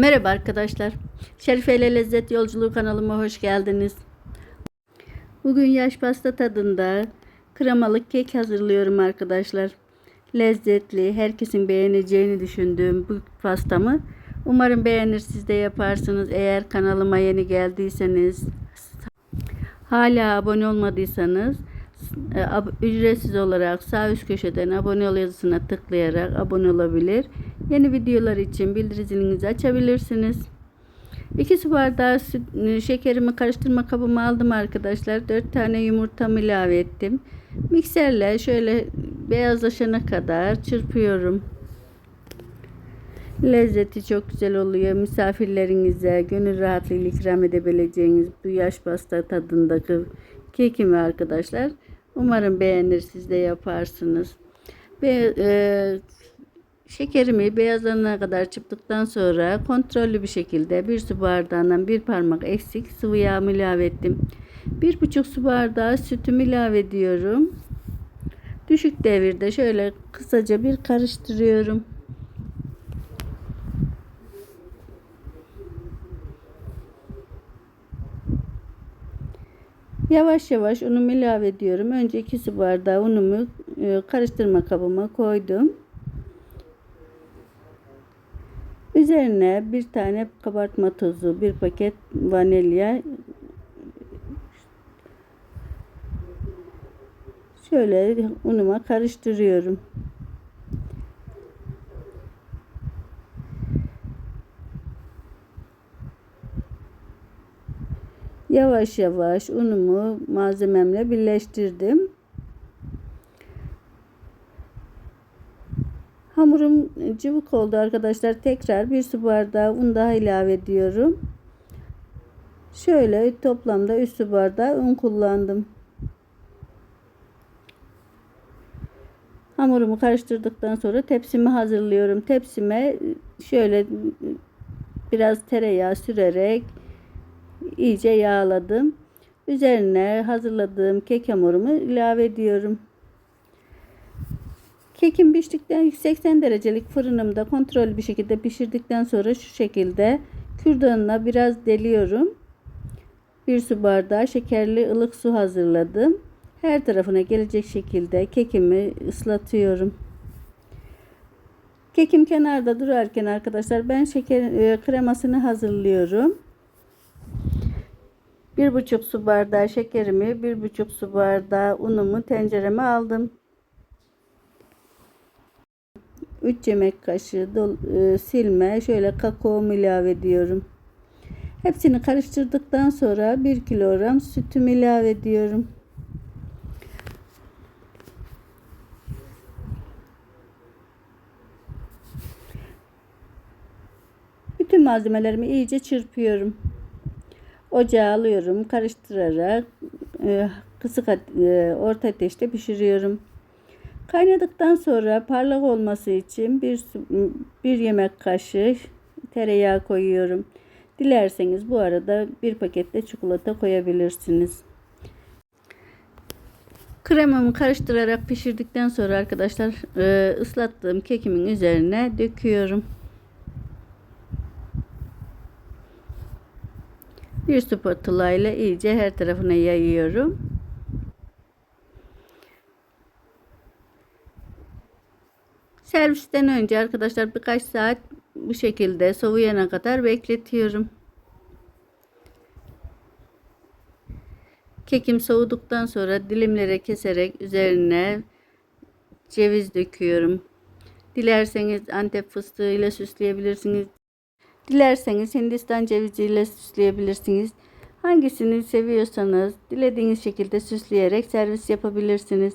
Merhaba arkadaşlar. Şerife ile Lezzet Yolculuğu kanalıma hoş geldiniz. Bugün yaş pasta tadında kremalı kek hazırlıyorum arkadaşlar. Lezzetli, herkesin beğeneceğini düşündüğüm bu pastamı umarım beğenir siz de yaparsınız. Eğer kanalıma yeni geldiyseniz hala abone olmadıysanız e, ücretsiz olarak sağ üst köşeden abone ol yazısına tıklayarak abone olabilir. Yeni videolar için bildirim zilinizi açabilirsiniz. 2 su bardağı süt, e, şekerimi karıştırma kabıma aldım arkadaşlar. 4 tane yumurtamı ilave ettim. Mikserle şöyle beyazlaşana kadar çırpıyorum. Lezzeti çok güzel oluyor. Misafirlerinize gönül rahatlığıyla ikram edebileceğiniz bu yaş pasta tadındaki kekimi arkadaşlar. Umarım beğenir siz de yaparsınız. Ve e, şekerimi beyazlanana kadar çırptıktan sonra kontrollü bir şekilde bir su bardağından bir parmak eksik sıvı yağ ilave ettim. Bir buçuk su bardağı sütümü ilave ediyorum. Düşük devirde şöyle kısaca bir karıştırıyorum. Yavaş yavaş unumu ilave ediyorum. Önce 2 su bardağı unumu e, karıştırma kabıma koydum. Üzerine bir tane kabartma tozu, bir paket vanilya şöyle unuma karıştırıyorum. Yavaş yavaş unumu malzememle birleştirdim. Hamurum cıvık oldu arkadaşlar. Tekrar bir su bardağı un daha ilave ediyorum. Şöyle toplamda 3 su bardağı un kullandım. Hamurumu karıştırdıktan sonra tepsimi hazırlıyorum. Tepsime şöyle biraz tereyağı sürerek iyice yağladım. Üzerine hazırladığım kek hamurumu ilave ediyorum. Kekim piştikten 180 derecelik fırınımda kontrollü bir şekilde pişirdikten sonra şu şekilde kürdanına biraz deliyorum. Bir su bardağı şekerli ılık su hazırladım. Her tarafına gelecek şekilde kekimi ıslatıyorum. Kekim kenarda durarken arkadaşlar ben şeker e, kremasını hazırlıyorum. Bir buçuk su bardağı şekerimi, bir buçuk su bardağı unumu tencereme aldım. 3 yemek kaşığı dol, e, silme şöyle kakaomu ilave ediyorum. Hepsini karıştırdıktan sonra 1 kilogram sütümü ilave ediyorum. Bütün malzemelerimi iyice çırpıyorum. Ocağa alıyorum, karıştırarak e, kısık e, orta ateşte pişiriyorum. Kaynadıktan sonra parlak olması için bir, bir yemek kaşığı tereyağı koyuyorum. Dilerseniz bu arada bir pakette çikolata koyabilirsiniz. Kremamı karıştırarak pişirdikten sonra arkadaşlar e, ıslattığım kekimin üzerine döküyorum. Bir spatula ile iyice her tarafına yayıyorum. Servisten önce arkadaşlar birkaç saat bu şekilde soğuyana kadar bekletiyorum. Kekim soğuduktan sonra dilimlere keserek üzerine ceviz döküyorum. Dilerseniz Antep fıstığı ile süsleyebilirsiniz. Dilerseniz Hindistan cevizi ile süsleyebilirsiniz. Hangisini seviyorsanız dilediğiniz şekilde süsleyerek servis yapabilirsiniz.